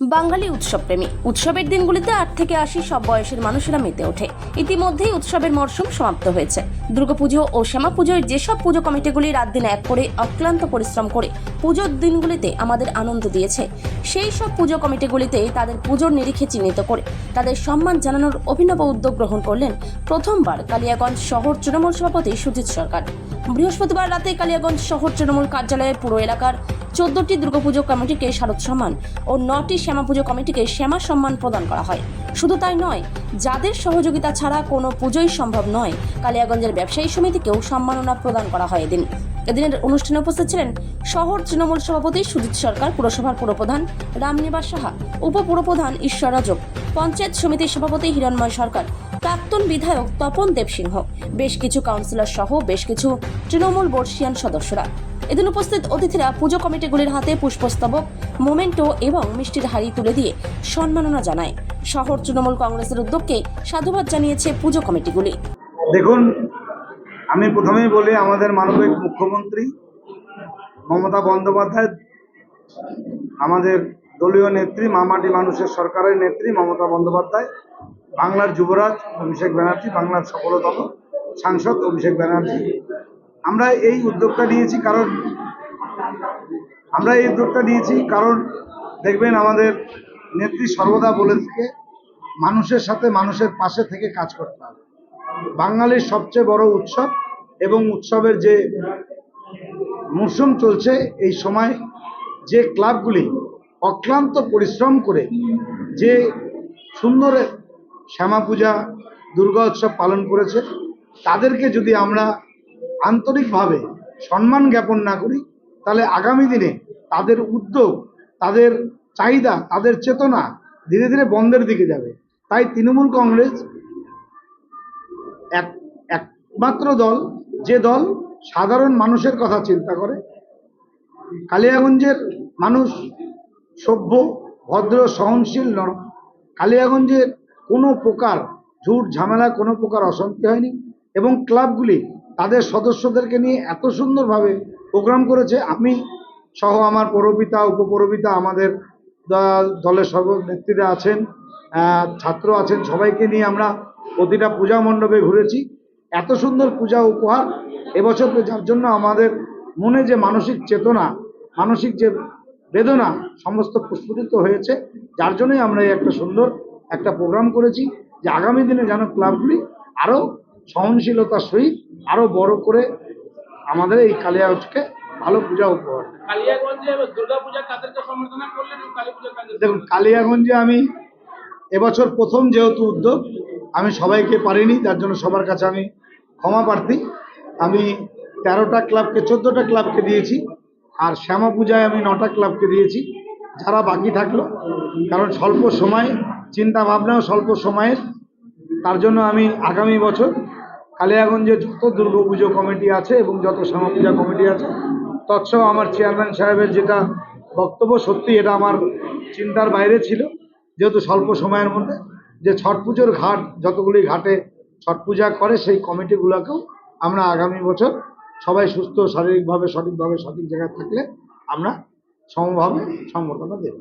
বাঙালি উৎসবপ্রেমী উৎসবের দিনগুলিতে আট থেকে আশি সব বয়সের মানুষেরা মেতে ওঠে। ইতিমধ্যেই উৎসবের মরশুম সমাপ্ত হয়েছে। দুর্গাপুজো ও শ্যামা পুজোর যেসব পুজো কমিটিগুলি রাত দিন এক করে অক্লান্ত পরিশ্রম করে পুজোর দিনগুলিতে আমাদের আনন্দ দিয়েছে, সেই সব পুজো কমিটিগুলিতে তাদের পুজোর নিরিখে চিহ্নিত করে তাদের সম্মান জানানোর অভিনব উদ্যোগ গ্রহণ করলেন প্রথমবার কালিয়াগঞ্জ শহর তৃণমূল সভাপতি সুজিত সরকার। বৃহস্পতিবার রাতে কালিয়াগঞ্জ শহর তৃণমূল কার্যালয়ের পুরো এলাকার চোদ্দটি দুর্গাপুজো কমিটিকে শারদ সম্মান ও নটি শ্যামা পুজো কমিটিকে শ্যামা সম্মান প্রদান করা হয়। শুধু তাই নয়, যাদের সহযোগিতা ছাড়া কোনো পুজোই সম্ভব নয়, কালিয়াগঞ্জের ব্যবসায়ী সমিতিকেও সম্মাননা প্রদান করা হয় এদিন। এদিনের অনুষ্ঠানে উপস্থিত ছিলেন শহর তৃণমূল সভাপতি সুজিত সরকার, পুরসভার পুরপ্রধান রামনিবাস সাহা, উপপুরপ্রধান ঈশ্বর রাজক পঞ্চায়েত সমিতির সভাপতি হিরণময় সরকার প্রাক্তন বিধায়ক তপন দেবসিংহ, বেশ কিছু কাউন্সিলর সহ বেশ কিছু তৃণমূল বর্ষিয়ান সদস্যরা। এদিন উপস্থিত অতিথিরা পুজো কমিটিগুলির হাতে পুষ্পস্তবক, মোমেন্টো এবং মিষ্টির হাড়ি তুলে দিয়ে সম্মাননা জানায়। শহর তৃণমূল কংগ্রেসের উদ্যোগকে সাধুবাদ জানিয়েছে পুজো কমিটিগুলি দেখুন, আমি প্রথমেই বলি, আমাদের মানবিক মুখ্যমন্ত্রী মমতা বন্দ্যোপাধ্যায়, আমাদের দলীয় নেত্রী, মামাটি মানুষের সরকারের নেত্রী মমতা বন্দ্যোপাধ্যায় বাংলার যুবরাজ অভিষেক ব্যানার্জি, বাংলার সফলতম সাংসদ অভিষেক ব্যানার্জি। আমরা এই উদ্যোগটা নিয়েছি কারণ, আমরা এই উদ্যোগটা নিয়েছি কারণ দেখবেন আমাদের নেত্রী সর্বদা বলে থাকে মানুষের সাথে মানুষের পাশে থেকে কাজ করতে হবে। বাঙালির সবচেয়ে বড় উৎসব এবং উৎসবের যে মরশুম চলছে, এই সময় যে ক্লাবগুলি অক্লান্ত পরিশ্রম করে যে সুন্দর শ্যামা পূজা, দুর্গা উৎসব পালন করেছে। তাদেরকে যদি আমরা আন্তরিকভাবে সম্মান জ্ঞাপন না করি, তাহলে আগামী দিনে তাদের উদ্যোগ, তাদের চাহিদা, তাদের চেতনা ধীরে ধীরে বন্ধের দিকে যাবে। তাই তৃণমূল কংগ্রেস এক, একমাত্র দল, যে দল সাধারণ মানুষের কথা চিন্তা করে। কালিয়াগঞ্জের মানুষ সভ্য, ভদ্র, সহনশীল নরম কালিয়াগঞ্জের কোনো প্রকার ঝুট ঝামেলা, কোনো প্রকার অশান্তি হয়নি এবং ক্লাবগুলি তাদের সদস্যদেরকে নিয়ে এত সুন্দরভাবে প্রোগ্রাম করেছে। আমি সহ আমার পৌরপিতা, উপপৌরপিতা, আমাদের দলের সর্ব নেত্রীরা আছেন ছাত্র আছেন, সবাইকে নিয়ে আমরা প্রতিটা পূজা মণ্ডপে ঘুরেছি। এত সুন্দর পূজা উপহার এবছর যার জন্য আমাদের মনে যে মানসিক চেতনা, মানসিক যে বেদনা সমস্ত প্রস্ফুটিত হয়েছে, যার জন্যই আমরা এই একটা সুন্দর একটা প্রোগ্রাম করেছি যে আগামী দিনে যেন ক্লাবগুলি আরও সহনশীলতার সহিত আরও বড় করে আমাদের এই কালিয়াগঞ্জকে ভালো পূজা উপহার দেখুন কালিয়াগঞ্জে আমি এবছর প্রথম যেহেতু উদ্যোগ আমি সবাইকে পারিনি যার জন্য সবার কাছে আমি ক্ষমা প্রার্থী। আমি তেরোটা ক্লাবকে চোদ্দোটা ক্লাবকে দিয়েছি আর শ্যামা পূজায় আমি নটা ক্লাবকে দিয়েছি। যারা বাকি থাকল কারণ স্বল্প সময় চিন্তা ভাবনাও স্বল্প সময়ের। তার জন্য আমি আগামী বছর কালিয়াগঞ্জে যত দুর্গাপুজো কমিটি আছে এবং যত শ্যামা পূজা কমিটি আছে, তৎসহ আমার চেয়ারম্যান সাহেবের যেটা বক্তব্য, সত্যি এটা আমার চিন্তার বাইরে ছিল, যেহেতু স্বল্প সময়ের মধ্যে। যে ছট পুজোর ঘাট, যতগুলি ঘাটে ছট পূজা করে, সেই কমিটিগুলোকেও আমরা আগামী বছর সবাই সুস্থ, শারীরিকভাবে, সঠিকভাবে, সঠিক জায়গায় থাকলে আমরা সমভাবে সম্বর্ধনা দেব।